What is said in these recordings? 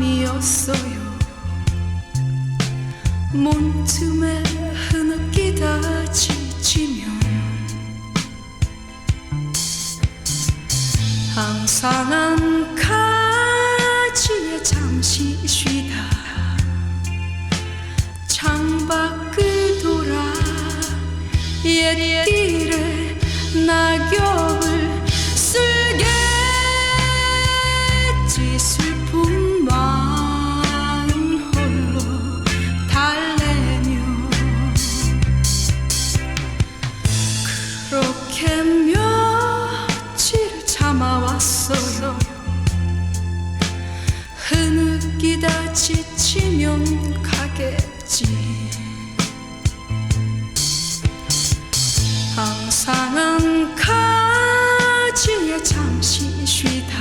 밤이었어요. 몸쯤에 흐느끼다 지치면 항상 안가지에 잠시 쉬다 창밖을 돌아 옛길에 낙엽 흐느끼다 지치면 가겠지. 항상 한 가지에 잠시 쉬다.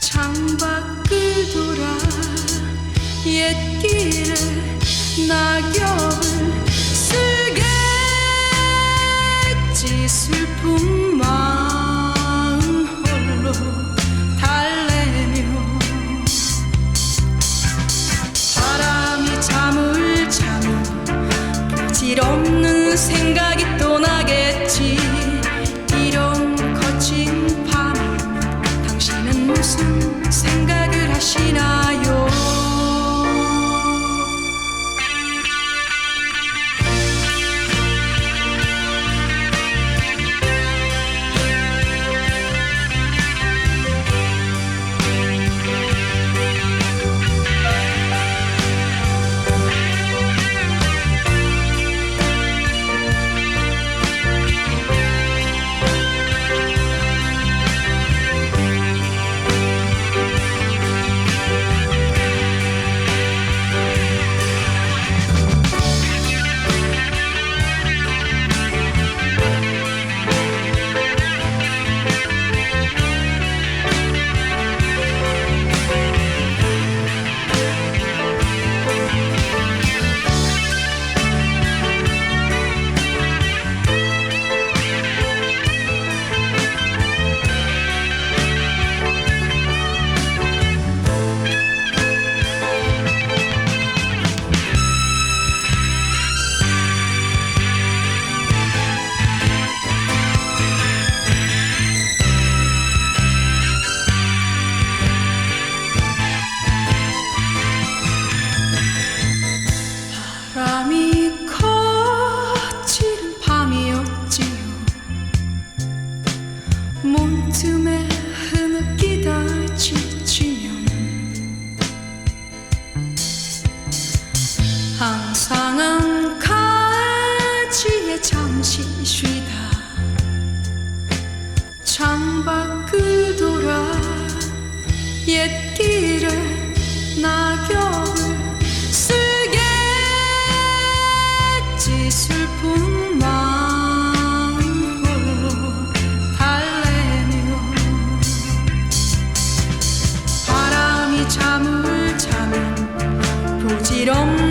창밖을 돌아 옛 길에 낙엽을 쓸겠지. 슬픈 부질없는 생각이 또 나겠지 항상 한 가지에 잠시 쉬다. 창밖을 돌아 옛 길에 낙엽을 쓸겠지 슬픈 마음 홀로 달래며 바람이 잠을 자면 부질없는